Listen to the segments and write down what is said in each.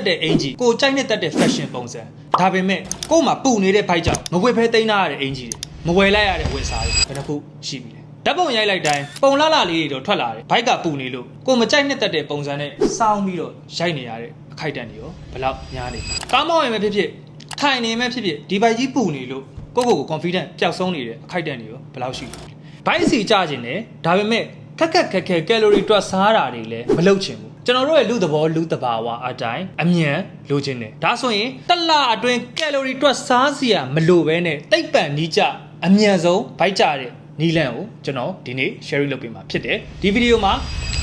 သက်တဲ့အင်ကြီးကိုကြိုက်နှစ်သက်တဲ့ fashion ပုံစံဒါပေမဲ့ကို့မှာပူနေတဲ့ဘိုက်ကြောင့်မဝယ်ဖဲသိမ်းထားရတဲ့အင်ကြီးတွေမဝယ်လိုက်ရတဲ့ဝယ်စားတွေဘယ်နှခုရှိပြီလဲဓာတ်ပုံရိုက်လိုက်တိုင်းပုံလာလာလေးတွေတော့ထွက်လာတယ်ဘိုက်ကပူနေလို့ကိုမကြိုက်နှစ်သက်တဲ့ပုံစံနဲ့စောင်းပြီးတော့ရိုက်နေရတဲ့အခိုက်အတန့်တွေရောဘယ်လောက်များနေလဲကားမောင်းရင်ပဲဖြစ်ဖြစ်ထိုင်နေမှဖြစ်ဖြစ်ဒီဘိုက်ကြီးပူနေလို့ကိုယ့်ကိုယ်ကို confident ပျောက်ဆုံးနေတဲ့အခိုက်အတန့်တွေရောဘယ်လောက်ရှိလဲဘိုက်စီကြခြင်းနဲ့ဒါပေမဲ့ခက်ခက်ခက်ခဲကယ်လိုရီတွက်စားတာတွေလည်းမလုပ်ချင်ဘူး ကျွန်တော်တို့ရဲ့လူသဘောလူတဘာဝအတိုင်းအမြန်လိုချင်တယ်ဒါဆိုရင်တစ်လအတွင်းကယ်လိုရီတွက်စားစရာမလိုဘဲနဲ့တိတ်ပံနီးကြအမြန်ဆုံးဘိုက်ကြတဲ့နီလန်ကိုကျွန်တော်ဒီနေ့ sharing လုပ်ပေးမှာဖြစ်တယ်ဒီဗီဒီယိုမှာ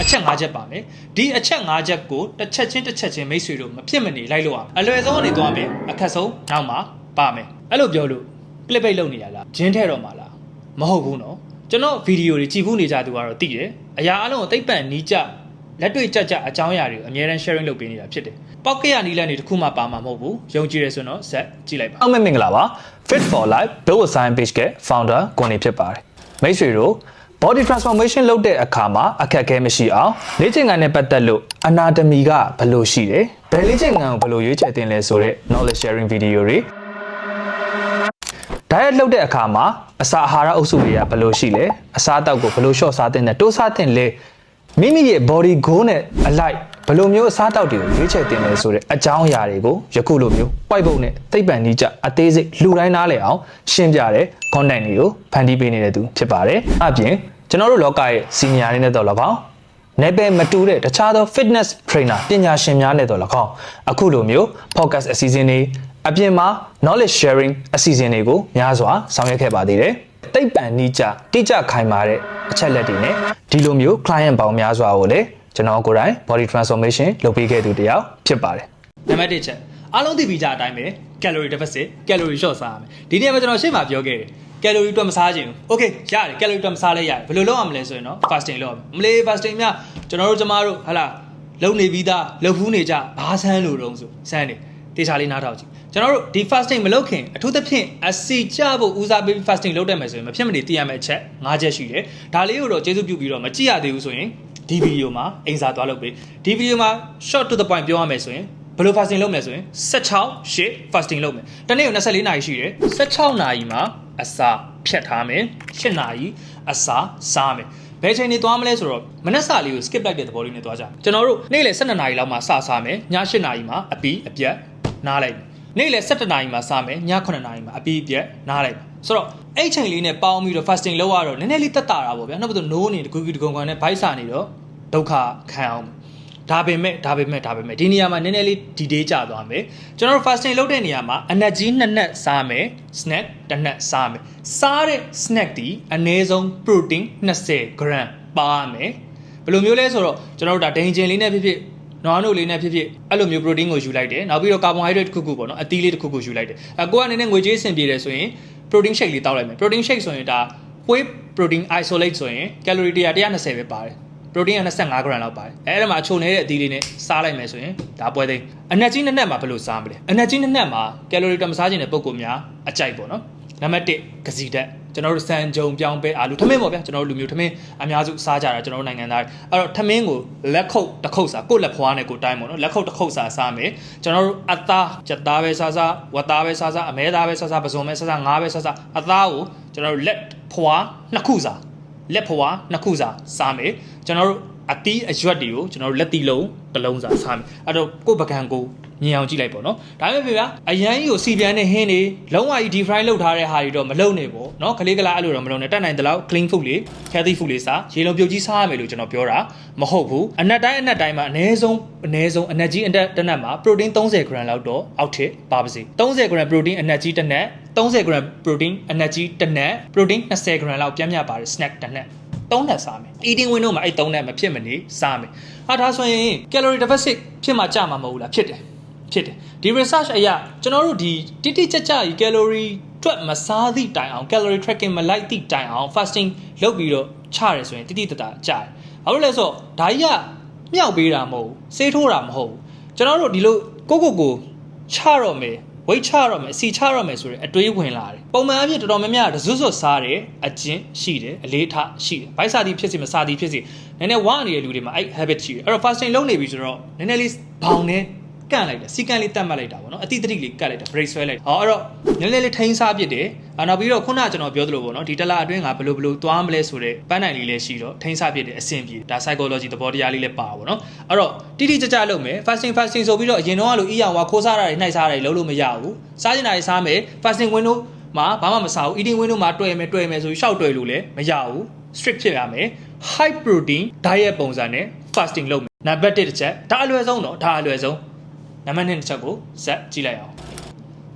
အချက်၅ချက်ပါမယ်ဒီအချက်၅ချက်ကိုတစ်ချက်ချင်းတစ်ချက်ချင်းမိတ်ဆွေတို့မဖြစ်မနေလိုက်လို့အောင်အလွယ်ဆုံးအနေသွားမယ်အခက်ဆုံးနောက်မှာပါမယ်အဲ့လိုပြောလို့ clip bait လုပ်နေရလားဂျင်းထဲတော့မှာလားမဟုတ်ဘူးနော်ကျွန်တော်ဗီဒီယိုတွေကြည့်ဘူးနေကြသူကတော့သိတယ်အရာအလုံးကိုသိပ်ပံနီးကြ လက်တွေ့ကြကြအကြောင်းအရာတွေကိုအများတန်း sharing လုပ်ပေးနေတာဖြစ်တယ်ပောက်ကရနီးလန်းတွေတစ်ခုမှပါမှာမဟုတ်ဘူးယုံကြည်ရဆိုတော့ဆက်ကြည့်လိုက်ပါအားမင်္ဂလာပါ Fit for Life Build a Science Page က founder ကိုနေဖြစ်ပါတယ်မိတ်ဆွေတို့ body transformation လုပ်တဲ့အခါမှာအခက်အခဲမရှိအောင်လေ့ကျင့်ခန်းနဲ့ပတ်သက်လို့ anatomy ကဘယ်လိုရှိတယ်ဘယ်လေ့ကျင့်ခန်းကိုဘယ်လိုရွေးချယ်တင်လဲဆိုတဲ့ knowledge sharing video တွေ diet လုပ်တဲ့အခါမှာအစာအာဟာရအုပ်စုတွေကဘယ်လိုရှိလဲအစားအသောက်ကိုဘယ်လိုလျှော့စားသင့်တယ်တိုးစားသင့်လဲ မိမိရဲ့ body goal နဲ့အလိုက်ဘယ်လိုမျိုးအစားအသောက်တွေကိုရွေးချယ်တင်လဲဆိုတဲ့အကြောင်းအရာတွေကိုယခုလိုမျိုးပိုက်ပုံနဲ့သိပ္ပံနည်းကျအသေးစိတ်လူတိုင်းနားလည်အောင်ရှင်းပြတဲ့ content တွေကိုဖန်တီးပေးနေတဲ့သူဖြစ်ပါတယ်အပြင်ကျွန်တော်တို့လောကရဲ့ senior တွေနဲ့တော့၎င်းနယ်ပယ်မတူတဲ့တခြားသော fitness trainer ပညာရှင်များနဲ့တော့၎င်းအခုလိုမျိုး podcast အစီအစဉ်တွေအပြင်မှာ knowledge sharing အစီအစဉ်တွေကိုများစွာဆောင်ရွက်ခဲ့ပါသေးတယ်။ တိတ်ပံနိကြတိကျခိုင်မာတဲ့အချက်လက်တွေနဲ့ဒီလိုမျိုး client ပေါင်းများစွာကိုလည်းကျွန်တော်ကိုယ်တိုင် body transformation လုပ်ပေးခဲ့သူတစ်ယောက်ဖြစ်ပါတယ်။နံပါတ်1ချက်အားလုံးသိပြီးကြအတိုင်းပဲ calorie deficit calorie short စားရမယ်ဒီနေ့မှာကျွန်တော်ရှေ့မှာပြောခဲ့တယ် calorie တွက်မစားခြင်းဘူး okay ရတယ် calorie တွက်မစားလဲရတယ်ဘယ်လိုလုပ်ရမလဲဆိုရင်တော့ fasting လုပ်ရမယ်မလေး fasting မြကျွန်တော်တို့ကျမတို့ဟာလာလုံနေပြီးသားလှုပ်ဖူးနေကြဘာဆန်းလို့တုံးဆိုဆန်းနေ တေချာလေးနားထောင်ကြည့်ကျွန်တော်တို့ဒီ fasting မလုပ်ခင်အထူးသဖြင့်အစီကျဖို့ဦးစားပေး fasting လုပ်တတ်မယ်ဆိုရင်မဖြစ်မနေသိရမယ့်အချက်၅ချက်ရှိတယ်ဒါလေးကိုတော့ကျေးဇူးပြုပြီးတော့မကြည့်ရသေးဘူးဆိုရင်ဒီဗီဒီယိုမှာအင်စာသွားလုပ်ပေးဒီဗီဒီယိုမှာ short to the point ပြောရမယ်ဆိုရင်ဘယ်လို fasting လုပ်မလဲဆိုရင်16ရှစ် fasting လုပ်မယ်တနေ့ကို24နာရီရှိတယ်16နာရီမှာအစာဖြတ်ထားမယ်8နာရီအစာစားမယ်ဘယ်ချိန်နေသွားမလဲဆိုတော့မနက်စာလေးကို skip လိုက်တဲ့သဘောလေးနဲ့သွားကြကျွန်တော်တို့နေ့လယ်12နာရီလောက်မှာစစားမယ်ည8နာရီမှာအပီးအပြတ် နားလိုက်မယ်နေ့လယ်17နာရီမှာစားမယ်ည9နာရီမှာအပီးအပြတ်နားလိုက်မယ်ဆိုတော့အဲ့ချိန်လေးနဲ့ပေါင်းပြီးတော့ fasting လုပ်ရတော့နည်းနည်းလေးတက်တာတာပေါ့ဗျာနောက်ပြီးတော့ no နေတကူကူတကုံကွန်နဲ့ဘိုက်စာနေတော့ဒုက္ခခံအောင်ဒါပေမဲ့ဒါပေမဲ့ဒါပေမဲ့ဒီနေရာမှာနည်းနည်းလေးဒီဒေးကြသွားမယ်ကျွန်တော်တို့ fasting လုပ်တဲ့နေရာမှာ energy နှစ်နက်စားမယ် snack တစ်နက်စားမယ်စားတဲ့ snack ဒီအနည်းဆုံး protein 20 gram ပါမယ်ဘယ်လိုမျိုးလဲဆိုတော့ကျွန်တော်တို့ဒါဒိန်ဂျင်လေးနဲ့ဖြစ်ဖြစ် နွားနို့လေးနဲ့ဖြစ်ဖြစ်အဲ့လိုမျိုး protein ကိုယူလိုက်တယ်နောက်ပြီးတော့ carbohydrate တစ်ခုခုပေါ့နော်အသီးလေးတစ်ခုခုယူလိုက်တယ်အကိုကအနေနဲ့ငွေကြေးအဆင်ပြေတယ်ဆိုရင် protein shake လေးတောက်လိုက်မယ် protein shake ဆိုရင်ဒါ whey protein isolate ဆိုရင် calorie 120ပဲပါတယ် protein က25 gram လောက်ပါတယ်အဲအဲ့ဒါမှာအချိုနေတဲ့အသီးလေးနဲ့စားလိုက်မယ်ဆိုရင်ဒါပွဲသိမ်းအနက်ကြီးနှစ်နက်မှာဘယ်လိုစားမလဲအနက်ကြီးနှစ်နက်မှာ calorie တမစားခြင်းတဲ့ပုံကူများအကြိုက်ပေါ့နော်နံပါတ်1ကစီတ က်ကျွန်တော်တို့စံကြုံပြောင်းပဲအာလူထမင်းပေါ့ဗျာကျွန်တော်တို့လူမျိုးထမင်းအများစုစားကြတာကျွန်တော်တို့နိုင်ငံသားတွေအဲ့တော့ထမင်းကိုလက်ခုပ်တစ်ခုပ်စားကိုယ့်လက်ဖွားနဲ့ကိုယ်တိုင်းပေါ့နော်လက်ခုပ်တစ်ခုပ်စားစားမယ်ကျွန်တော်တို့အသားကြက်သားပဲစားစားဝက်သားပဲစားစားအမဲသားပဲစားစားပစုံပဲစားစားငါးပဲစားစားအသားကိုကျွန်တော်တို့လက်ဖွားနှစ်ခုစားလက်ဖွားနှစ်ခုစားစားမယ်ကျွန်တော်တို့ အတီးအရွက်တွေကိုကျွန်တော်တို့လက်တီလုံးတစ်လုံးစားစားမယ်အဲ့တော့ကိုယ့်ပကံကိုမြင်အောင်ကြည့်လိုက်ပေါ့နော်ဒါပေမဲ့ဗျာအရန်ကြီးကိုစီပြန်နဲ့ဟင်းနေလုံးဝကြီး deep fry လုပ်ထားတဲ့ဟာတွေတော့မလုပ်နဲ့ပေါ့နော်ခလေးကလာအဲ့လိုတော့မလုပ်နဲ့တက်နိုင်တဲ့လောက် clean food လေး healthy food လေးစားရေလုံးပြုတ်ကြီးစားရမယ်လို့ကျွန်တော်ပြောတာမဟုတ်ဘူးအနက်တိုင်းအနက်တိုင်းမှာအနည်းဆုံးအနည်းဆုံးအနက်ကြီးအနက်တစ်နက်မှာ protein 30 gram လောက်တော့အောက်ထစ်ပါပါစေ30 gram protein အနက်ကြီးတစ်နက်30 gram protein အနက်ကြီးတစ်နက် protein 20 gram လောက်ပြင်းပြပါတယ် snack တစ်နက် သုံးနက်စားမယ် eating window မှာအဲ့သုံးနက်မဖြစ်မနေစားမယ်ဟာဒါဆိုရင် calorie deficit ဖြစ်မှကြမှာမဟုတ်ဘူးလားဖြစ်တယ်ဖြစ်တယ်ဒီ research အရကျွန်တော်တို့ဒီတိတိကျကျကြီး calorie တွက်မစားသည့်တိုင်အောင် calorie tracking မလိုက်သည့်တိုင်အောင် fasting လုပ်ပြီးတော့ချရဲဆိုရင်တိတိတတကြတယ်ဘာလို့လဲဆိုတော့ဒါကြီးကမြောက်ပေးတာမဟုတ်ဘူးစေးထိုးတာမဟုတ်ဘူးကျွန်တော်တို့ဒီလိုကိုကိုကိုချတော့မယ် ဝိတ်ချတော့မယ်စီချတော့မယ်ဆိုရင်အတွေးဝင်လာတယ်ပုံမှန်အဖြစ်တော်တော်များများတစွတ်စွတ်စားတယ်အကျင့်ရှိတယ်အလေးထားရှိတယ်ဘိုက်စာတီဖြစ်စီမစာတီဖြစ်စီနည်းနည်းဝါနေတဲ့လူတွေမှာအဲ့ habit ရှိတယ်အဲ့တော့ fasting လုပ်နေပြီဆိုတော့နည်းနည်းလေးဘောင်နေ ကန့်လိုက်တာစီကန့်လေးတတ်မှတ်လိုက်တာပေါ့နော်အတိတတိလေးကတ်လိုက်တာ break ဆွဲလိုက်တာဟောအဲ့တော့နည်းနည်းလေးထိန်းစားပစ်တယ်အာနောက်ပြီးတော့ခုနကကျွန်တော်ပြောသလိုပေါ့နော်ဒီတလအတွင်းကဘယ်လိုဘယ်လိုသွားမလဲဆိုတဲ့ပန်းနိုင်လေးလည်းရှိတော့ထိန်းစားပစ်တယ်အဆင်ပြေဒါ psychology သဘောတရားလေးလည်းပါပေါ့နော်အဲ့တော့တိတိကျကျလုပ်မယ် fasting fasting ဆိုပြီးတော့အရင်တော့ကလို့အီအောင်ဝါခိုးစားတာတွေနှိုက်စားတာတွေလုပ်လို့မရဘူးစားကျင်တာတွေစားမယ် fasting window မှာဘာမှမစားဘူး eating window မှာတွေ့မယ်တွေ့မယ်ဆိုပြီးရှောက်တွေ့လို့လည်းမရဘူး strict ဖြစ်ရမယ် high protein diet ပုံစံနဲ့ fasting လုပ်မယ်နံပါတ်1တစ်ချက်ဒါအလွယ်ဆုံးတော့ဒါအလွယ်ဆုံး နံပါတ်2တစ်ချက်ကိုဇက်ကြည့်လိုက်အောင်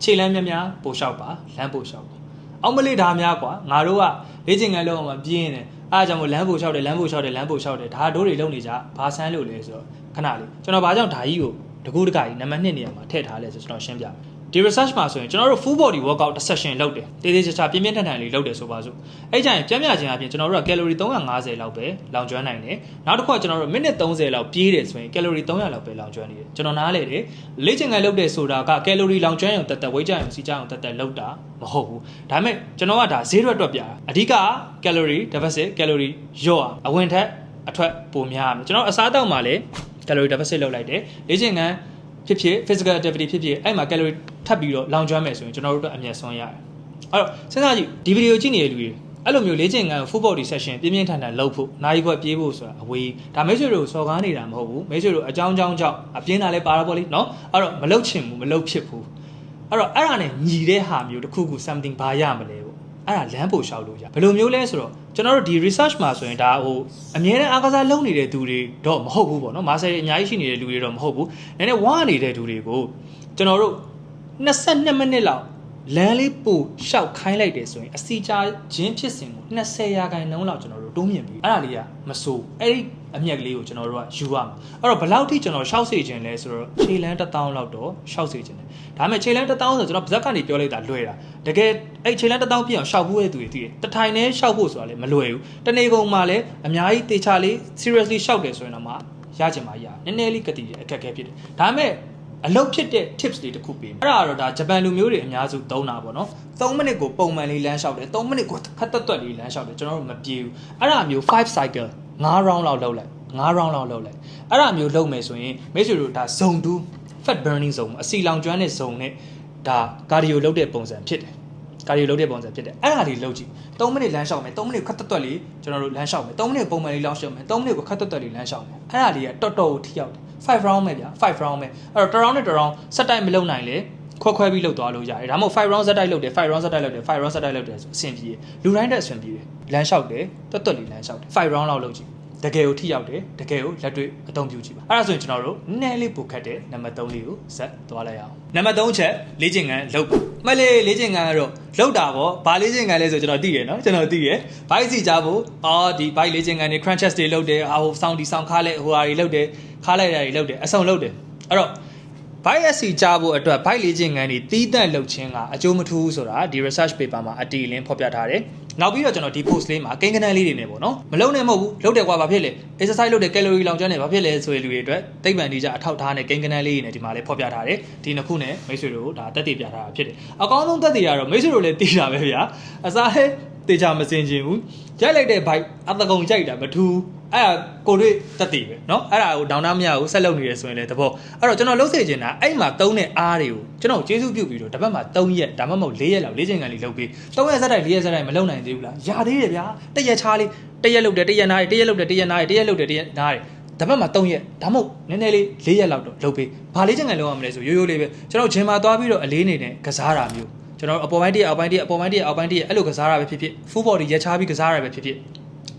ခြေလမ်းများများပို့လျှောက်ပါလမ်းပို့လျှောက်ပါအောင်မလေးဒါများကွာငါတို့ကလေ့ကျင့်ခန်းလုပ်အောင်မပြင်းနေအားကြောင့်မို့လမ်းပို့လျှောက်တယ်လမ်းပို့လျှောက်တယ်လမ်းပို့လျှောက်တယ်ဒါတို့တွေလုပ်နေကြဘာဆန်းလို့လဲဆိုတော့ခဏလေးကျွန်တော်ဘာကြောင့်ဒါကြီးကိုတကူတကကြီးနံပါတ်2နေရာမှာထည့်ထားလဲဆိုကျွန်တော်ရှင်းပြမယ် ဒီ research မှာဆိုရင်ကျွန်တော်တို့ full body workout တစ် session လုပ်တယ်တေးသေးချာချာပြင်းပြင်းထန်ထန်လေးလုပ်တယ်ဆိုပါစို့အဲ့ကြရင်ပြင်းပြခြင်းအပြင်ကျွန်တော်တို့က calorie 350လောက်ပဲလောင်ကျွမ်းနိုင်တယ်နောက်တစ်ခုကကျွန်တော်တို့ minute 30လောက်ပြေးတယ်ဆိုရင် calorie 300လောက်ပဲလောင်ကျွမ်းနေတယ်ကျွန်တော်နားလေတယ်လေ့ကျင့်ခန်းလုပ်တယ်ဆိုတာက calorie လောင်ကျွမ်းရုံတက်တက်ဝိတ်ကြရုံစီကြရုံတက်တက်လုပ်တာမဟုတ်ဘူးဒါပေမဲ့ကျွန်တော်ကဒါဈေးရွက်တွက်ပြတာအဓိက calorie deficit calorie လျော့အောင်အဝင်ထက်အထွက်ပိုများရမယ်ကျွန်တော်အစားအသောက်မှာလည်း calorie deficit လုပ်လိုက်တယ်လေ့ကျင့်ခန်း ဖြစ်ဖြစ် physical activity ဖြစ်ဖြစ်အဲ့မှာ calorie ထပ်ပြီးတော့လောင်ကျွမ်းမယ်ဆိုရင်ကျွန်တော်တို့အတွက်အမြတ်ဆုံးရတယ်အဲ့တော့စဉ်းစားကြည့်ဒီဗီဒီယိုကြည့်နေတဲ့လူတွေအဲ့လိုမျိုးလေ့ကျင့်ခန်း full body session ပြင်းပြင်းထန်ထန်လုပ်ဖို့နိုင်ခွက်ပြေးဖို့ဆိုတာအဝေးဒါမိတ်ဆွေတို့စော်ကားနေတာမဟုတ်ဘူးမိတ်ဆွေတို့အကြောင်းကြောင်းကြောင့်အပြင်းတာလည်းပါတော့ပေါ့လေနော်အဲ့တော့မလုပ်ချင်ဘူးမလုပ်ဖြစ်ဘူးအဲ့တော့အဲ့ဒါနဲ့ညီတဲ့ဟာမျိုးတစ်ခုခု something ဘာရမလဲပေါ့ အဲ့ဒါလမ်းပို့လျှောက်လို့ရဘယ်လိုမျိုးလဲဆိုတော့ကျွန်တော်တို့ဒီ research မှာဆိုရင်ဒါဟိုအမြဲတမ်းအားကစားလုပ်နေတဲ့သူတွေတော့မဟုတ်ဘူးပေါ့နော်မာဆယ်အများကြီးရှိနေတဲ့လူတွေတော့မဟုတ်ဘူးနည်းနည်းဝါနေတဲ့သူတွေကိုကျွန်တော်တို့22မိနစ်လောက်လမ်းလေးပို့ရှောက်ခိုင်းလိုက်တယ်ဆိုရင်အစီချာချင်းဖြစ်စဉ်ကို20ရာခိုင်နှုန်းလောက်ကျွန်တော်တို့တိုးမြင့်ပြီးအဲ့ဒါလေးကမဆိုးအဲ့ဒီ အမြက်ကလေးကိုကျွန်တော်တို့ကယူရမှာအဲ့တော့ဘယ်လောက်ထိကျွန်တော်ရှောက်စေခြင်းလဲဆိုတော့ခြေလန်း1000လောက်တော့ရှောက်စေခြင်းတယ်ဒါပေမဲ့ခြေလန်း1000ဆိုကျွန်တော်ဗဇက်ကနေပြောလိုက်တာလွယ်တာတကယ်အဲ့ခြေလန်း1000ပြည့်အောင်ရှောက်ဖို့ရဲ့သူတွေတည်တယ်တထိုင်နဲ့ရှောက်ဖို့ဆိုတာလည်းမလွယ်ဘူးတနေ့ကုန်မှလည်းအများကြီးတေချာလေး seriously ရှောက်တယ်ဆိုရင်တော့မှရချင်မှရနည်းနည်းလေးကတိရအခက်အခဲဖြစ်တယ်ဒါပေမဲ့အလုပ်ဖြစ်တဲ့ tips တွေတစ်ခုပေးမယ်အဲ့ဒါကတော့ဒါဂျပန်လူမျိုးတွေအများစုသုံးတာပေါ့နော်3မိနစ်ကိုပုံမှန်လေးလမ်းလျှောက်တယ်3မိနစ်ကိုခက်တက်တက်လေးလမ်းလျှောက်တယ်ကျွန်တော်တို့မပြေဘူးအဲ့ဒါမျိုး5 cycle 5 round လောက်လုပ်လိုက်5 round လောက်လုပ်လိုက်အဲ့ဒါမျိုးလုပ်မယ်ဆိုရင်မိတ်ဆွေတို့ဒါ zone 2 fat burning zone အစီလောင်ကျွမ်းတဲ့ zone နဲ့ဒါကာဒီယိုလုပ်တဲ့ပုံစံဖြစ်တယ်ကာဒီယိုလုပ်တဲ့ပုံစံဖြစ်တယ်အဲ့ဒါတွေလုပ်ကြည့်3မိနစ်လမ်းလျှောက်မယ်3မိနစ်ခက်တက်တက်လေးကျွန်တော်တို့လမ်းလျှောက်မယ်3မိနစ်ပုံမှန်လေးလမ်းလျှောက်မယ်3မိနစ်ကိုခက်တက်တက်လေးလမ်းလျှောက်မယ်အဲ့ဒါလေးကတော်တော်ကိုထိရောက်တယ်5 round ပဲဗျာ5 round ပဲအဲ့တော့တစ် round နဲ့တစ် round စက်တိုက်မလုပ်နိုင်လေခွဲခွဲပြီးလုပ်သွားလို့ရတယ်ဒါမှမဟုတ်5 round စက်တိုက်လုပ်တယ်5 round စက်တိုက်လုပ်တယ်5 round စက်တိုက်လုပ်တယ်ဆိုအဆင်ပြေတယ်လူတိုင်းတက်အဆင်ပြေတယ်လမ်းလျှောက်တယ်တွတ်တွတ်လေးလမ်းလျှောက်တယ်5 round လောက်လုပ်ကြည့် တကယ်ကိုထိရောက်တယ်တကယ်ကိုလက်တွေ့အသုံးပြုကြည့်ပါအဲ့ဒါဆိုရင်ကျွန်တော်တို့နည်းလေးပိုခတ်တဲ့နံပါတ်3လေးကိုဇက်သွားလိုက်အောင်နံပါတ်3ချက်လေ့ကျင့်ခန်းလုပ်ပါမလေးလေ့ကျင့်ခန်းကတော့လုပ်တာပေါ့ဘာလေ့ကျင့်ခန်းလဲဆိုကျွန်တော်သိရနော်ကျွန်တော်သိရဘိုက်စီကြဖို့အော်ဒီဘိုက်လေ့ကျင့်ခန်းတွေ crunches တွေလုပ်တယ်ဟို sound ဒီ sound ခါလဲဟိုဟာတွေလုပ်တယ်ခါလိုက်တာတွေလုပ်တယ်အစုံလုပ်တယ်အဲ့တော့ bike SC ကြားဖို့အတွက် bike လေ့ကျင့်ခန်းတွေတီးတက်လုပ်ခြင်းကအကျိုးမထူးဘူးဆိုတာဒီ research paper မှာအတီလင်းဖော်ပြထားတယ်။ နောက်ပြီးတော့ကျွန်တော်ဒီ post လေးမှာကိန်းကနန်းလေးတွေနေပေါ့နော်။မလုံးနဲ့မဟုတ်ဘူး။လုပ်တယ်ကွာဘာဖြစ်လဲ။ exercise လုပ်တယ် calorie လောင်ကျွမ်းတယ်ဘာဖြစ်လဲဆိုတဲ့လူတွေအတွက်သိပ္ပံဒီကြအထောက်ထားနဲ့ကိန်းကနန်းလေးတွေနဲ့ဒီမှာလေးဖော်ပြထားတယ်။ဒီနှစ်ခုနဲ့မိတ်ဆွေတို့ဒါတက်တည်ပြထားတာဖြစ်တယ်။အကောင်းဆုံးတက်တည်ကတော့မိတ်ဆွေတို့လည်းသိတာပဲဗျာ။အစားဟဲ တေချာမစင်ချင်ဘူး။ရိုက်လိုက်တဲ့ bike အတကုံကြိုက်တာမထူး။အဲ့ဒါကိုတွေ့တက်တည်ပဲเนาะအဲ့ဒါကိုဒေါင်းနာမရဘူးဆက်လုပ်နေရဆိုရင်လည်းတဘောအဲ့တော့ကျွန်တော်လှုပ်စေချင်တာအဲ့မှာသုံးတဲ့အားတွေကိုကျွန်တော်ကျေးဇူးပြုပြီးတော့တစ်ပတ်မှာ3ရက်ဒါမှမဟုတ်4ရက်လောက်၄ချိန်ကန်လေးလုပ်ပြီး3ရက်ဆက်တိုက်4ရက်ဆက်တိုက်မလုပ်နိုင်သေးဘူးလားရာသေးတယ်ဗျာတစ်ရက်ချားလေးတစ်ရက်လုပ်တယ်တစ်ရက်နားတယ်တစ်ရက်လုပ်တယ်တစ်ရက်နားတယ်တစ်ရက်လုပ်တယ်တစ်ရက်နားတယ်တစ်ပတ်မှာ3ရက်ဒါမှမဟုတ်နည်းနည်းလေး4ရက်လောက်တော့လုပ်ပြီးဘာလေးချိန်ကန်လုပ်ရမလဲဆိုရိုးရိုးလေးပဲကျွန်တော်ဂျင်မာသွားပြီးတော့အလေးနေနဲ့ကစားတာမျိုး ကျွန်တော်အပေါ်ပိုင်းတည်းအောက်ပိုင်းတည်းအပေါ်ပိုင်းတည်းအောက်ပိုင်းတည်းအဲ့လိုကစားတာပဲဖြစ်ဖြစ် full body ရက်ချားပြီးကစားတာပဲဖြစ်ဖြစ်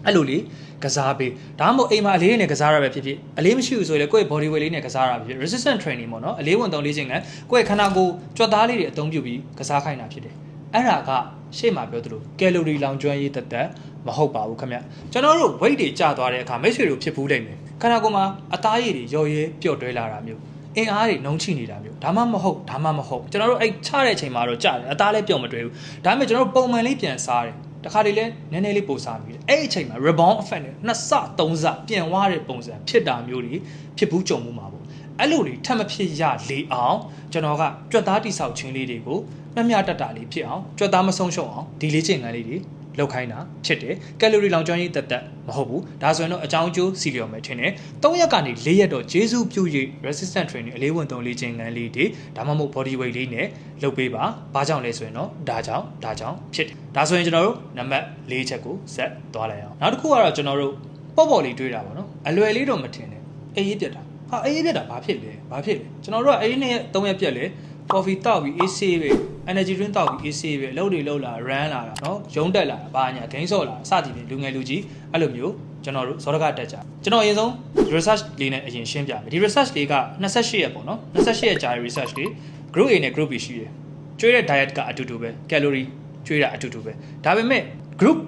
အဲ့လိုလေကစားပေးဒါမှမဟုတ်အိမ်မှာအလေးနဲ့ကစားရပဲဖြစ်ဖြစ်အလေးမရှိဘူးဆိုရင်လည်းကိုယ့်ရဲ့ body weight လေးနဲ့ကစားရပဲဖြစ်ဖြစ် resistant training ပေါ့နော်အလေးဝင်သုံးလေးခြင်းကကိုယ့်ရဲ့ခန္ဓာကိုယ်ကြွက်သားလေးတွေအသုံးပြုပြီးကစားခိုင်းတာဖြစ်တယ်အဲ့ဒါကရှေ့မှာပြောသလို calorie လောင်ကျွမ်းရေးတက်တက်မဟုတ်ပါဘူးခင်ဗျကျွန်တော်တို့ weight တွေကျသွားတဲ့အခါမိတ်ဆွေတို့ဖြစ်ဘူးလိမ့်မယ်ခန္ဓာကိုယ်မှာအသားရည်တွေရော်ရဲပျော့တွဲလာတာမျိုး အင်အားတွေနှုံးချိနေတာမျိုးဒါမှမဟုတ်ဒါမှမဟုတ်ကျွန်တော်တို့အဲ့ချတဲ့အချိန်မှာတော့ကြတယ်အသားလည်းပျော့မတွဲဘူးဒါပေမဲ့ကျွန်တော်တို့ပုံမှန်လေးပြန်စားတယ်တခါတလေနည်းနည်းလေးပိုစားမိတယ်အဲ့ဒီအချိန်မှာ rebound effect နဲ့နှစ်ဆသုံးဆပြန်သွားတဲ့ပုံစံဖြစ်တာမျိုးတွေဖြစ်ဘူးကြုံမှုမှာပေါ့အဲ့လိုတွေထပ်မဖြစ်ရလေအောင်ကျွန်တော်ကကြွက်သားတိဆောက်ခြင်းလေးတွေကိုမျှမျှတတလေးဖြစ်အောင်ကြွက်သားမဆုံးရှုံးအောင်ဒီလေးကျင့်ခန်းလေးတွေ လောက်ခိုင်းတာဖြစ်တယ်ကယ်လိုရီလောင်ကျွမ်းရေးတက်တက်မဟုတ်ဘူးဒါဆိုရင်တော့အကြောင်းအကျိုးစီလျော်မယ်ထင်တယ်3ရက်ကနေ4ရက်တော့ဂျေစုပြု၍ resistant training အလေးဝင်3လေးချင်းငန်းလေးတွေဒါမှမဟုတ် body weight လေးနဲ့လုပ်ပေးပါဘာကြောင့်လဲဆိုရင်တော့ဒါကြောင့်ဒါကြောင့်ဖြစ်တယ်ဒါဆိုရင်ကျွန်တော်တို့နံပါတ်၄ချက်ကိုဆက်သွားလိုက်အောင်နောက်တစ်ခုကတော့ကျွန်တော်တို့ပေါ့ပေါ့လေးတွေးတာပါနော်အလွယ်လေးတော့မထင်နဲ့အေးရေးပြတ်တာဟာအေးရေးပြတ်တာဘာဖြစ်လဲဘာဖြစ်လဲကျွန်တော်တို့ကအေးနဲ့3ရက်ပြတ်လဲ coffee တောက်ပြီး AC ပဲ energy drink တောက်ပြီး AC ပဲလှုပ်တွေလှုပ်လာ run လာတာเนาะရုံးတက်လာတာဘာညာ gain ဆော့လာစသည်ဖြင့်လူငယ်လူကြီးအဲ့လိုမျိုးကျွန်တော်တို့ဇောရကတက်ကြကျွန်တော်အရင်ဆုံး research လေးနဲ့အရင်ရှင်းပြမယ်ဒီ research လေးက28ရက်ပေါ့နော်28ရက်ကြာတဲ့ research လေး group A နဲ့ group B ရှိတယ်ကျွေးတဲ့ diet ကအတူတူပဲ calorie ကျွေးတာအတူတူပဲဒါပေမဲ့ group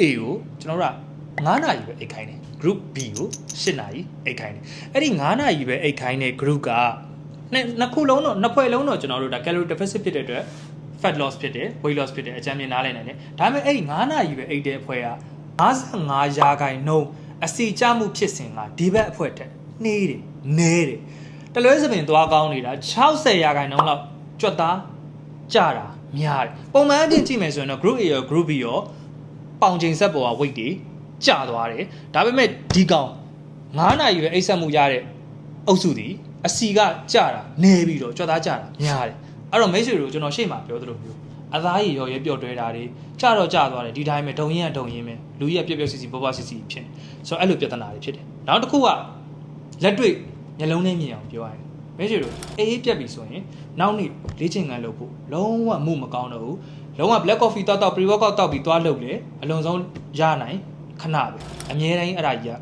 A ကိုကျွန်တော်တို့က9နာရီပဲအိတ်ခိုင်းတယ် group B ကို10နာရီအိတ်ခိုင်းတယ်အဲ့ဒီ9နာရီပဲအိတ်ခိုင်းတဲ့ group က နှစ်နှစ်ခုလုံးတော့နှစ်ဖွဲ့လုံးတော့ကျွန်တော်တို့ဒါ calorie deficit ဖြစ်တဲ့အတွက် fat loss ဖြစ်တယ် weight loss ဖြစ်တယ်အကြမ်းမြင်နားလည်နိုင်တယ်ဒါပေမဲ့အဲ့ဒီ9နာရီပဲအိတ်တဲ့အဖွဲ့က55ရာခိုင်နှုန်းအစီကျမှုဖြစ်စဉ်ကဒီဘက်အဖွဲ့ထက်နှေးတယ်နဲတယ်တလွဲစပင်သွားကောင်းနေတာ60ရာခိုင်နှုန်းလောက်ကြွက်သားကြတာများတယ်ပုံမှန်အပြင်ကြည့်မယ်ဆိုရင်တော့ group A ရော group B ရောပေါင်ချိန်ဆက်ပေါ်က weight တွေကျသွားတယ်ဒါပေမဲ့ဒီကောင်9နာရီပဲအိတ်ဆက်မှုရတဲ့အုပ်စုဒီ အစီကကြတာနေပြီးတော့ကြွက်သားကြတာများတယ်အဲ့တော့မိတ်ဆွေတို့ကျွန်တော်ရှေ့မှာပြောသလိုမျိုးအသားရည်ရောရဲပြော့တွဲတာတွေကြတော့ကြသွားတယ်ဒီတိုင်းပဲဒုံရင်ကဒုံရင်ပဲလူကြီးကပြက်ပြက်စီစီပေါ်ပေါ်စီစီဖြစ်နေဆိုတော့အဲ့လိုပြဿနာတွေဖြစ်တယ်နောက်တစ်ခုကလက်တွေ့မျက်လုံးနဲ့မြင်အောင်ပြောရရင်မိတ်ဆွေတို့အေးအေးပြက်ပြီဆိုရင်နောက်နေ့လေ့ကျင့်ခန်းလုပ်ဖို့လုံးဝမှုမကောင်းတော့ဘူးလုံးဝ black coffee တောက်တောက် pre workout တောက်ပြီးသွားလုပ်လေအလွန်ဆုံးရနိုင်ခဏပဲအမြဲတမ်းအဲ့ဒါကြီးက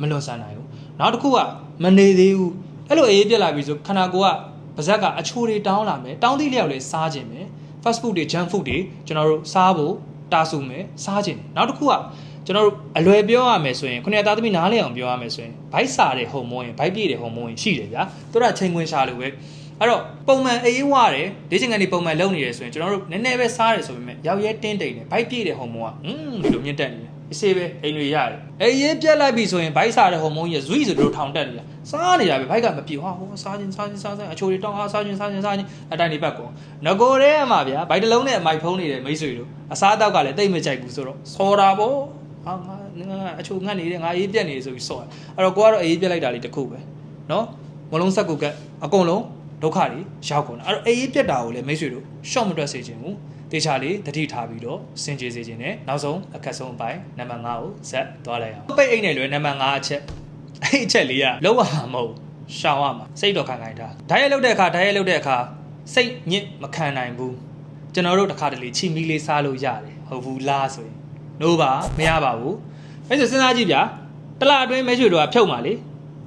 မလွန်ဆန်နိုင်ဘူးနောက်တစ်ခုကမနေသေးဘူး အဲ့လိုအေးအေးပြက်လာပြီဆိုခန္ဓာကိုယ်ကပါဇက်က အချိုတွေတောင်းလာမယ်တောင်းသည့်လျောက်လဲစားခြင်းပဲ fast food တွေ junk food တွေကျွန်တော်တို့စားဖို့တာဆူမယ်စားခြင်းနောက်တစ်ခုကကျွန်တော်တို့အလွယ်ပြောရမယ်ဆိုရင်ခုနကသားသမီးနားလည်အောင်ပြောရမယ်ဆိုရင်ဘိုက်စာတဲ့ဟော်မုန်းရင်ဘိုက်ပြည့်တဲ့ဟော်မုန်းရင်ရှိတယ်ဗျာသူတို့ကချိန်ခွင်ရှာလို့ပဲအဲ့တော့ပုံမှန်အေးဝရတယ်ဒေးချင်ကန်ဒီပုံမှန်လုပ်နေတယ်ဆိုရင်ကျွန်တော်တို့နည်းနည်းပဲစားတယ်ဆိုပေမဲ့ရောက်ရဲတင်းတိမ်တယ်ဘိုက်ပြည့်တဲ့ဟော်မုန်းကဟွန်းဒီလိုမြင့်တက်နေတယ် အစေးပဲအိမ်တွေရတယ်အေးရေးပြက်လိုက်ပြီဆိုရင်ဘိုက်စာတဲ့ဟော်မုန်းကြီးဇွိဆိုတို့ထောင်တက်နေတာစားနေတာပဲဘိုက်ကမပြေဟာဟိုစားခြင်းစားခြင်းစားခြင်းအချိုတွေတောင်းအားစားခြင်းစားခြင်းစားခြင်းအတိုင်းဒီဘက်ကောငကိုရဲအမှာဗျာဘိုက်တစ်လုံးနဲ့အမိုက်ဖုံးနေတယ်မိတ်ဆွေတို့အစားတောက်ကလည်းတိတ်မကြိုက်ဘူးဆိုတော့ဆော်တာပေါ့ဟာငါငါအချိုငတ်နေတယ်ငါအေးပြက်နေဆိုပြီးဆော်တယ်အဲ့တော့ကိုကတော့အေးပြက်လိုက်တာလေးတစ်ခုပဲနော်မလုံးဆက်ကုတ်ကအကုန်လုံးဒုက္ခတွေရောက်ကုန်တာအဲ့တော့အေးပြက်တာကိုလည်းမိတ်ဆွေတို့ရှော့မတွက်စေချင်ဘူး တေချာလေးတတိထားပြီးတော့စင်ကြေစေခြင်းနဲ့နောက်ဆုံးအခက်ဆုံးအပိုင်းနံပါတ်5ကိုဇက်သွားလိုက်အောင်ပိတ်အိတ်နဲ့လွယ်နံပါတ်5အချက်အဲ့အချက်လေးကလုံးဝမဟုတ်ရှောင်ရမှာစိတ်တော်ခံခိုင်းတာဓာတ်ရိုက်လုပ်တဲ့အခါဓာတ်ရိုက်လုပ်တဲ့အခါစိတ်ညစ်မခံနိုင်ဘူးကျွန်တော်တို့တစ်ခါတလေချီမီလေးစားလို့ရတယ်ဟုတ်ဘူးလားဆိုရင်နိုးပါမရပါဘူးအဲ့ဆိုစဉ်းစားကြည့်ဗျာတလအတွင်းမဲရွှေတို့ကဖြုတ်ပါလေ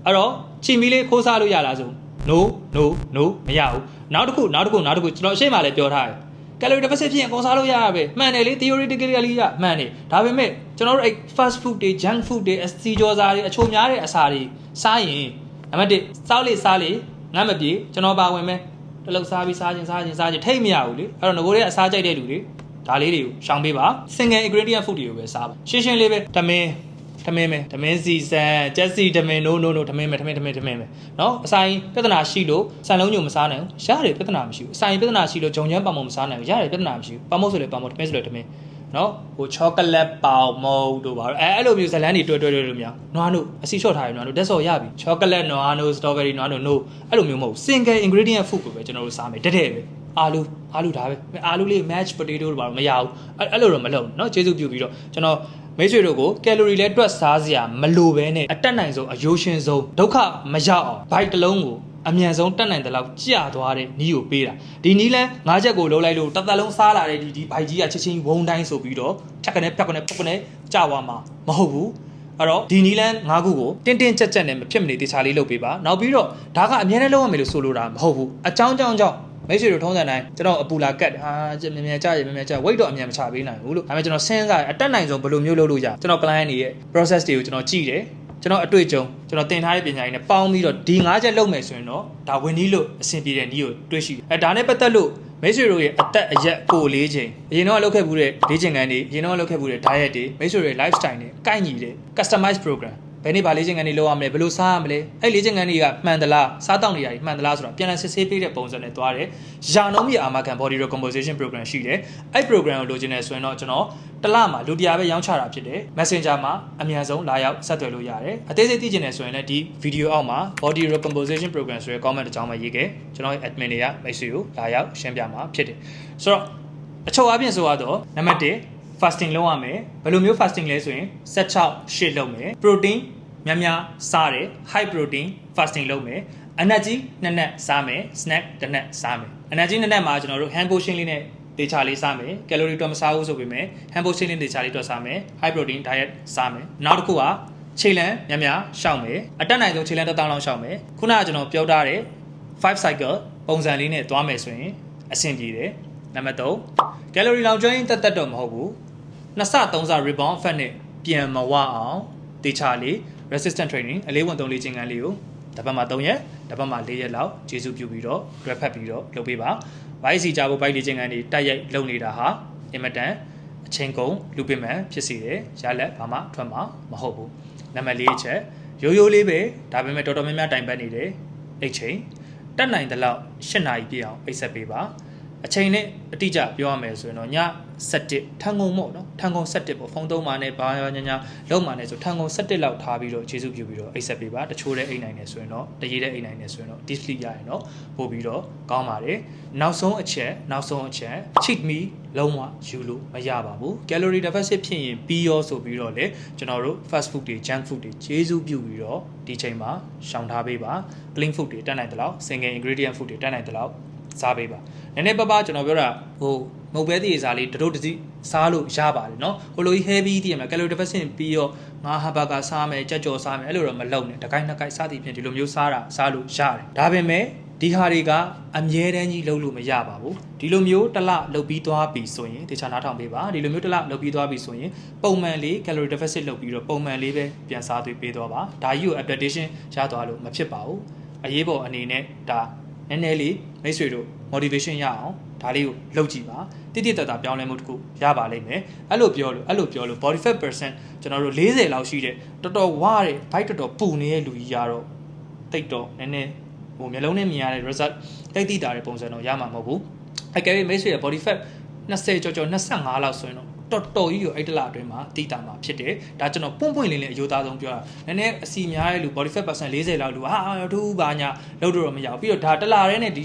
အဲ့တော့ချီမီလေးခိုးစားလို့ရလားဆို no no no မရဘူးနောက်တစ်ခုနောက်တစ်ခုနောက်တစ်ခုကျွန်တော်အရှိမလည်းပြောထားတယ် calorie deficit ဖြစ်ရင်အကုန်စားလို့ရရပဲမှန်တယ်လေ theoretically ရမှန်တယ်ဒါပေမဲ့ကျွန်တော်တို့အဲ့ fast food တွေ junk food တွေအစီကြောစားတွေအချိုများတဲ့အစာတွေစားရင်နံပါတ်1စားလေစားလေငတ်မပြေကျွန်တော်ပါဝင်မယ်တလုတ်စားပြီးစားခြင်းစားခြင်းစားခြင်းထိတ်မရဘူးလေအဲ့တော့ငကိုတဲ့အစားကြိုက်တဲ့လူတွေဒါလေးတွေကိုရှောင်ပေးပါ single ingredient food တွေကိုပဲစားပါရှင်းရှင်းလေးပဲတမင်း ထမင်းမယ်ထမင်းစီဆန်ကြက်စီထမင်း no no no ထမင်းမယ်ထမင်းထမင်းထမင်းမယ်เนาะအဆိုင်ပြဿနာရှိလို့ဆန်လုံးညုံမစားနိုင်ဘူးရတယ်ပြဿနာမရှိဘူးအဆိုင်ပြဿနာရှိလို့ဂျုံချမ်းပေါင်မမစားနိုင်ဘူးရတယ်ပြဿနာမရှိဘူးပေါင်မုတ်ဆိုလေပေါင်မုတ်ထမင်းဆိုလေထမင်းเนาะဟိုချောကလက်ပေါင်မုတ်တို့ပါတော့အဲအဲ့လိုမျိုးဇလန်းတွေတွဲတွဲတွဲလို့များနွားတို့အစီလျှော့ထားရနွားတို့တက်ဆော်ရပြီချောကလက်နွားတို့စတော်ဘယ်ရီနွားတို့ no အဲ့လိုမျိုးမဟုတ် single ingredient food ကိုပဲကျွန်တော်တို့စားမယ်တက်တဲ့ပဲအာလူအာလူဒါပဲအာလူလေး match potato တို့ပါတော့မရဘူးအဲ့လိုတော့မလုပ်ဘူးเนาะကျေးဇူးပြုပြီးတော့ကျွန်တော် မိတ်ဆွေတို့ကိုကယ်လိုရီလဲတွက်စားစရာမလိုဘဲနဲ့အတက်နိုင်ဆုံးအယိုးရှင်ဆုံးဒုက္ခမရောက်အောင်ဘိုက်တစ်လုံးကိုအမြန်ဆုံးတက်နိုင်တဲ့လောက်ကြာသွားတဲ့နီးကိုပေးတာဒီနီးလန်းငါးချက်ကိုလုံးလိုက်လို့တစ်သက်လုံးစားလာတဲ့ဒီဒီဘိုက်ကြီးကချက်ချင်းဝုံတိုင်းဆိုပြီးတော့ဖြတ်ကနေဖြတ်ကနေဖြတ်ကနေကြာသွားမှာမဟုတ်ဘူးအဲ့တော့ဒီနီလန်း၅ခုကိုတင်းတင်းကြပ်ကြပ်နဲ့မဖြစ်မနေတေချာလေးလုပ်ပေးပါနောက်ပြီးတော့ဒါကအများနဲ့လုပ်ရမယ်လို့ဆိုလိုတာမဟုတ်ဘူးအကြောင်းကြောင်းကြောင့် မိတ်ဆွေတို့ထုံးစံတိုင်းကျွန်တော်အပူလာကတ်ဟာမြန်မြန်ကြာရမြန်မြန်ကြာ weight တော့အမြန်မချပေးနိုင်ဘူးလို့ဒါပေမဲ့ကျွန်တော်စဉ်းစားအတက်နိုင်ဆုံးဘယ်လိုမျိုးလုပ်လို့ရကျွန်တော် client တွေရဲ့ process တွေကိုကျွန်တော်ကြည့်တယ်ကျွန်တော်အတွေ့အကြုံကျွန်တော်သင်ထားတဲ့ပညာရေးနဲ့ပေါင်းပြီးတော့ဒီ၅ချက်လုပ်မယ်ဆိုရင်တော့ဒါဝင်နည်းလို့အဆင်ပြေတဲ့နည်းကိုတွေးရှိတယ်အဲဒါနဲ့ပတ်သက်လို့မိတ်ဆွေတို့ရဲ့အသက်အရက်ကိုလေးချိန်အရင်တော့လုပ်ခဲ့မှုတဲ့လေးချိန်ကန်တွေအရင်တော့လုပ်ခဲ့မှုတဲ့ diet တွေမိတ်ဆွေတို့ရဲ့ lifestyle နဲ့ကိုက်ညီတဲ့ customize program ဘယ်နေ့ဗာလေ့ကျင့်ခန်းတွေလုပ်ရမလဲဘယ်လိုစားရမလဲအဲ့လေ့ကျင့်ခန်းတွေကမှန်သလားစားတောက်နေရည်မှန်သလားဆိုတာပြန်လည်စစ်ဆေးပေးတဲ့ပုံစံနဲ့သွားတယ်ယာနှုံးမြေအာမခံ body recomposition program ရှိတယ်အဲ့ program ကိုလိုချင်တယ်ဆိုရင်တော့ကျွန်တော်တစ်လမှာလူတရားပဲရောင်းချတာဖြစ်တယ် messenger မှာအမြန်ဆုံးလာရောက်ဆက်သွယ်လို့ရတယ်အသေးစိတ်သိချင်တယ်ဆိုရင်လည်းဒီ video အောက်မှာ body recomposition program ဆိုတဲ့ comment တစ်ကြောင်းမှာရေးခဲ့ကျွန်တော်ရဲ့ admin တွေကမိတ်ဆွေကိုလာရောက်ရှင်းပြမှာဖြစ်တယ်ဆိုတော့အချုပ်အပြင်ဆိုတော့နံပါတ်1 fasting လုပ်ရမယ်ဘယ်လိုမျိုး fasting လဲဆိုရင်16ရှစ်လုပ်မယ် protein များများစားတယ် high protein fasting လုပ်မယ် energy နှစ်နက်စားမယ် snack တစ်နက်စားမယ် energy နှစ်နက်မှာကျွန်တော်တို့ hand portion လေးနဲ့တေချာလေးစားမယ် calorie တော့မစားဘူးဆိုပေမဲ့ hand portion လေးတေချာလေးတော့စားမယ် high protein diet စားမယ်နောက်တစ်ခုကခြေလမ်းများများရှောက်မယ်အတက်နိုင်ဆုံးခြေလမ်းတစ်တောင်းလောက်ရှောက်မယ်ခုနကကျွန်တော်ပြောထားတဲ့5 cycle ပုံစံလေးနဲ့သွားမယ်ဆိုရင်အဆင်ပြေတယ်နံပါတ်3 calorie လောင်ကျွမ်းရင်တက်တက်တော့မဟုတ်ဘူး နှစ်ဆသုံးဆ rebound effect နဲ့ပြန်မဝအောင်တေချာလေး resistant training အလေးဝန်သုံးလေးချင်းကန်းလေးကိုတစ်ပတ်မှာ3ရက်တစ်ပတ်မှာ4ရက်လောက်ကျေစုပြုပြီးတော့တွဲဖက်ပြီးတော့လုပ်ပေးပါဘိုက်စီကြဖို့ဘိုက်လေးချင်းကန်းတွေတိုက်ရိုက်လုပ်နေတာဟာအင်မတန်အချင်းကုန်လူပင်မှန်ဖြစ်စီတယ်ရလက်ဘာမှထွက်မှာမဟုတ်ဘူးနံပါတ်၄အချက်ရိုးရိုးလေးပဲဒါပေမဲ့တော်တော်များများတိုင်ပတ်နေတယ်အိတ်ချိန်တက်နိုင်တဲ့လောက်၈နာရီပြည့်အောင်အိတ်ဆက်ပေးပါ အချိန်နဲ့အတိအကျပြောရမယ်ဆိုရင်တော့ည7ထန်ကုန်မို့နော်ထန်ကုန်7ပေါ့ဖုန်းသုံးပါနဲ့ဘာညာညာလုံးပါနဲ့ဆိုထန်ကုန်7လောက်ထားပြီးတော့ခြေစုပ်ပြုပြီးတော့အိတ်ဆက်ပေးပါတချို့တဲ့အိတ်နိုင်နေဆိုရင်တော့တရေတဲ့အိတ်နိုင်နေဆိုရင်တော့ deep sleep ရရင်တော့ပို့ပြီးတော့ကောင်းပါတယ်နောက်ဆုံးအချက်နောက်ဆုံးအချက် cheat me လုံးဝယူလို့မရပါဘူး calorie deficit ဖြစ်ရင်ပြီးရောဆိုပြီးတော့လေကျွန်တော်တို့ fast food တွေ junk food တွေခြေစုပ်ပြုပြီးတော့ဒီချိန်မှာရှောင်ထားပေးပါ clean food တွေတက်နိုင်တယ်လို့ single ingredient food တွေတက်နိုင်တယ်လို့ စားပေးပါနည်းနည်းပါးပါကျွန်တော်ပြောတာဟိုမုတ်ပဲတည်စားလေးတတို့တစီစားလို့ရပါတယ်เนาะဟိုလိုကြီး heavy တည်ရမှာ calorie deficit ပြီးတော့ငါဟာဘာဂါစားမယ်ကြက်ကြော်စားမယ်အဲ့လိုတော့မလုပ်နဲ့တကိုင်းနှစ်ကိုင်းစားသည်ဖြင့်ဒီလိုမျိုးစားတာစားလို့ရတယ်ဒါပေမဲ့ဒီဟာတွေကအမြဲတမ်းကြီးလုပ်လို့မရပါဘူးဒီလိုမျိုးတစ်လလုပ်ပြီးသွားပြီဆိုရင်တခြားနားထောင်ပေးပါဒီလိုမျိုးတစ်လလုပ်ပြီးသွားပြီဆိုရင်ပုံမှန်လေး calorie deficit လုပ်ပြီးတော့ပုံမှန်လေးပဲပြန်စားသွေးပေးသွားပါဒါကြီးကို adaptation ရသွားလို့မဖြစ်ပါဘူးအရေးပေါ်အနေနဲ့ဒါ နည်းနည်းလေးမိတ်ဆွေတို့ motivation ရအောင်ဒါလေးကိုလုပ်ကြည့်ပါတိတိတတ်တာပြောင်းလဲမှုတစ်ခုရပါလိမ့်မယ်အဲ့လိုပြောလို့အဲ့လိုပြောလို့ body fat percent ကျွန်တော်တို့40လောက်ရှိတဲ့တော်တော်ဝါတဲ့ bike တော်တော်ပူနေတဲ့လူကြီးရတော့တိတ်တော့နည်းနည်းဟိုမျိုးလုံးနဲ့မြင်ရတဲ့ result တိတ်တိတာတဲ့ပုံစံတော့ရမှာမဟုတ်ဘူးအကယ်၍မိတ်ဆွေရဲ့ body fat 20ကျော်ကျော်25လောက်ဆိုရင်တော့ တော်တော်ကြီးကိုအဲ့တလအတွင်းမှာတိတာမှာဖြစ်တယ်ဒါကျွန်တော်ပွန့်ပွန့်လင်းလင်းအယိုးသားဆုံးပြောတာနည်းနည်းအစီများတဲ့လူ body fat percent 40လောက်လူဟာထူးပါညာလောက်တော့မရဘူးပြီးတော့ဒါတလာရဲနဲ့ဒီ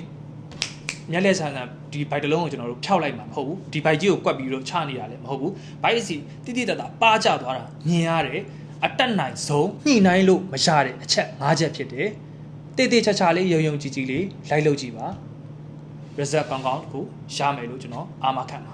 မျက်လက်ဆန်းဆန်းဒီဘိုက်တစ်လုံးကိုကျွန်တော်တို့ဖျောက်လိုက်မှာမဟုတ်ဘူးဒီဘိုက်ကြီးကိုကွက်ပြီးတော့ချနေတာလည်းမဟုတ်ဘူးဘိုက်စီတိတိတတ်တာပါကြသွားတာမြင်ရတယ်အတက်နိုင်ဆုံးညှိနှိုင်းလို့မရတဲ့အချက်၅ချက်ဖြစ်တယ်တေးသေးချာချာလေးယုံယုံကြည်ကြည်လေးလိုက်လုပ်ကြည့်ပါ result ကောင်းကောင်းတခုရမယ်လို့ကျွန်တော်အာမခံပါတယ်